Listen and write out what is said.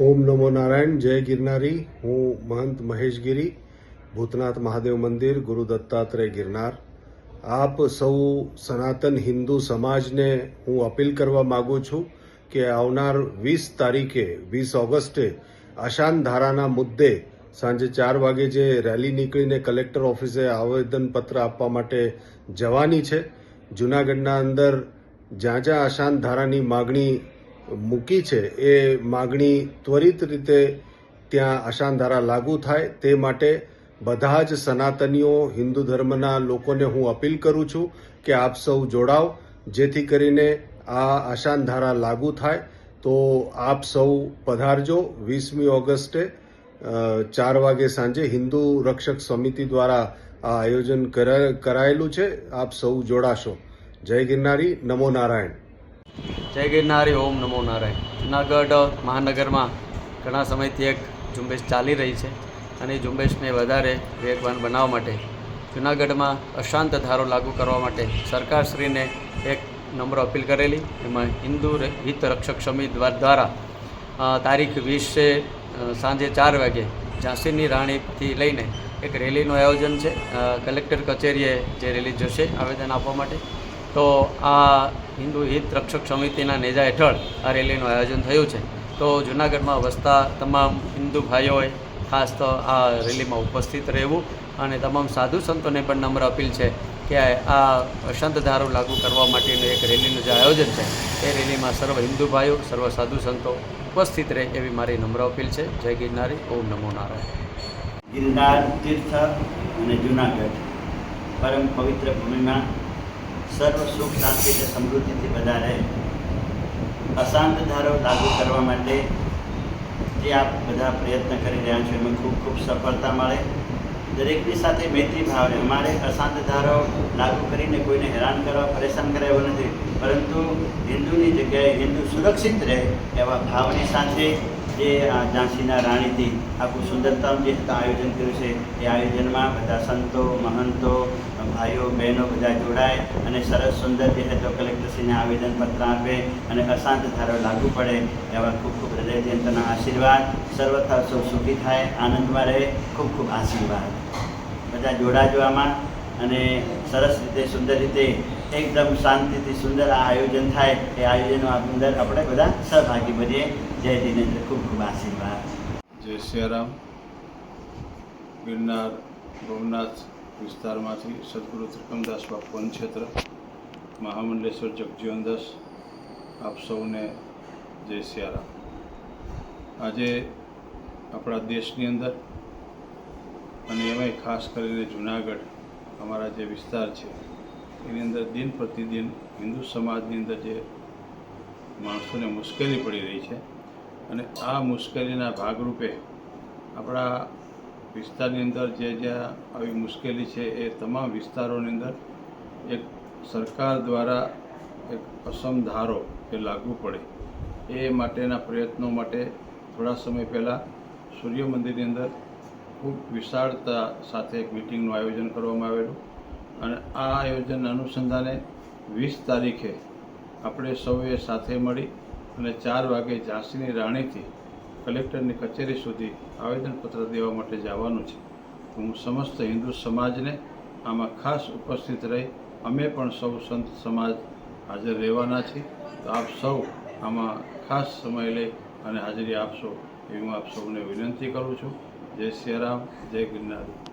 ઓમ નમો નારાયણ, જય ગિરનારી. હું મહંત મહેશગીરી, ભૂતનાથ મહાદેવ મંદિર, ગુરુ દત્તાત્રેય ગિરનાર. આપ સૌ સનાતન હિન્દુ સમાજને હું અપીલ કરવા માગું છું કે આવનાર વીસ તારીખે, વીસ ઓગસ્ટે, આશાન ધારાના મુદ્દે સાંજે ચાર વાગે જે રેલી નીકળીને કલેક્ટર ઓફિસે આવેદનપત્ર આપવા માટે જવાની છે, જૂનાગઢના અંદર જ્યાં જ્યાં આશાન ધારાની માગણી મૂકી છે એ માગણી ત્વરિત રીતે ત્યાં આશાન ધારા લાગુ થાય તે માટે બધા જ સનાતનીઓ, હિન્દુ ધર્મના લોકોને હું અપીલ કરું છું કે આપ સૌ જોડાવ. જેથી કરીને આ આશાનધારા લાગુ થાય તો આપ સૌ પધારજો. વીસમી ઓગસ્ટે ચાર વાગે સાંજે હિન્દુ રક્ષક સમિતિ દ્વારા આ આયોજન કરા- કરાયેલું છે. આપ સૌ જોડાશો. જય ગિરનારી. નમો નારાયણ. જય ગિરનારી, ઓમ નમો નારાયણ. જુનાગઢ મહાનગરમાં ઘણા સમયથી એક ઝુંબેશ ચાલી રહી છે અને એ ઝુંબેશને વધારે વેગવાન બનાવવા માટે જુનાગઢમાં અશાંત ધારો લાગુ કરવા માટે સરકારશ્રીને એક નમ્ર અપીલ કરેલી. એમાં હિન્દુ હિત રક્ષક સમિતિ દ્વારા તારીખ વીસે સાંજે ચાર વાગે ઝાંસીની રાણીથી લઈને એક રેલીનું આયોજન છે. કલેક્ટર કચેરીએ જે રેલી જશે, આવેદન આપવા માટે. તો આ હિન્દુ હિત રક્ષક સમિતિના નેજા હેઠળ આ રેલીનું આયોજન થયું છે. તો જૂનાગઢમાં વસતા તમામ હિન્દુ ભાઈઓએ ખાસ તો આ રેલીમાં ઉપસ્થિત રહેવું અને તમામ સાધુ સંતોને પણ નમ્ર અપીલ છે કે આ અશાંત ધારો લાગુ કરવા માટેનું એક રેલીનું જે આયોજન છે, એ રેલીમાં સર્વ હિન્દુ ભાઈઓ, સર્વ સાધુ સંતો ઉપસ્થિત રહે એવી મારી નમ્ર અપીલ છે. જય ગિરનારી, ઓમ નમો નારાયણ. ગિરનાર તીર્થ અને જુનાગઢ, પરમ પવિત્ર ભૂમિમાં સર્વ સુખ શાંતિ અને સમૃદ્ધિથી બધા રહે અશાંત ધારો લાગુ કરવા માટે જે આપ બધા પ્રયત્ન કરી રહ્યા છો, એમાં ખૂબ ખૂબ સફળતા મળે. દરેકની સાથે મૈત્રી ભાવ રહે. અમારે અશાંત ધારો લાગુ કરીને કોઈને હેરાન કરવા, પરેશાન કરવા એવું નથી. પરંતુ હિન્દુની જગ્યાએ હિન્દુ સુરક્ષિત રહે એવા ભાવની સાથે જે ઝાંસીના રાણીથી આખું સુંદરતમ જે આયોજન કર્યું છે, એ આયોજનમાં બધા સંતો, મહંતો, ભાઈઓ, બહેનો બધા જોડાય અને સરસ સુંદર જે હતો કલેક્ટરશ્રીને આવેદનપત્ર આપે અને અશાંત ધારો લાગુ પડે એવા ખૂબ ખૂબ હૃદયજંતના આશીર્વાદ. સર્વથા સૌ સુખી થાય, આનંદમાં રહે, ખૂબ ખૂબ આશીર્વાદ. બધા જોડાજો આમાં અને સરસ રીતે, સુંદર રીતે એકદમ શાંતિથી સુંદર આ આયોજન થાય એ આયોજનમાં અંદર આપણે બધા સહભાગી બનીએ. જય દિનેન્દ્ર. ખૂબ ખૂબ આશીર્વાદ. જય સિયારામ. ગિરનાર ભવનાથ વિસ્તારમાંથી સદગુરુ ત્રિકમદાસ બાપુ વનક્ષેત્ર મહામંડલેશ્વર જગજીવનદાસ આપ સૌને જય સિયારામ. આજે આપણા દેશની અંદર અને એમાંય ખાસ કરીને જુનાગઢ અમારા જે વિસ્તાર છે એની અંદર દિન પ્રતિદિન હિન્દુ સમાજની અંદર જે માણસોને મુશ્કેલી પડી રહી છે અને આ મુશ્કેલીના ભાગરૂપે આપણા વિસ્તારની અંદર જે જ્યાં આવી મુશ્કેલી છે એ તમામ વિસ્તારોની અંદર એક સરકાર દ્વારા એક અસમ ધારો એ લાગુ પડે. એ માટેના પ્રયત્નો માટે થોડા સમય પહેલાં સૂર્ય મંદિરની અંદર ખૂબ વિશાળતા સાથે એક મિટિંગનું આયોજન કરવામાં આવેલું. અને આ આયોજન અનુસંધાને વીસ તારીખે આપણે સૌએ સાથે મળી અને ચાર વાગે ઝાંસીની રાણીથી કલેક્ટરની કચેરી સુધી આવેદનપત્ર દેવા માટે જવાનું છે. હું સમસ્ત હિન્દુ સમાજને આમાં ખાસ ઉપસ્થિત રહી અમે પણ સૌ સંત સમાજ હાજર રહેવાના છીએ. તો આપ સૌ આમાં ખાસ સમય લઈ અને હાજરી આપશો એવી હું આપ સૌને વિનંતી કરું છું. જય સિયારામ જય ગિરનારી.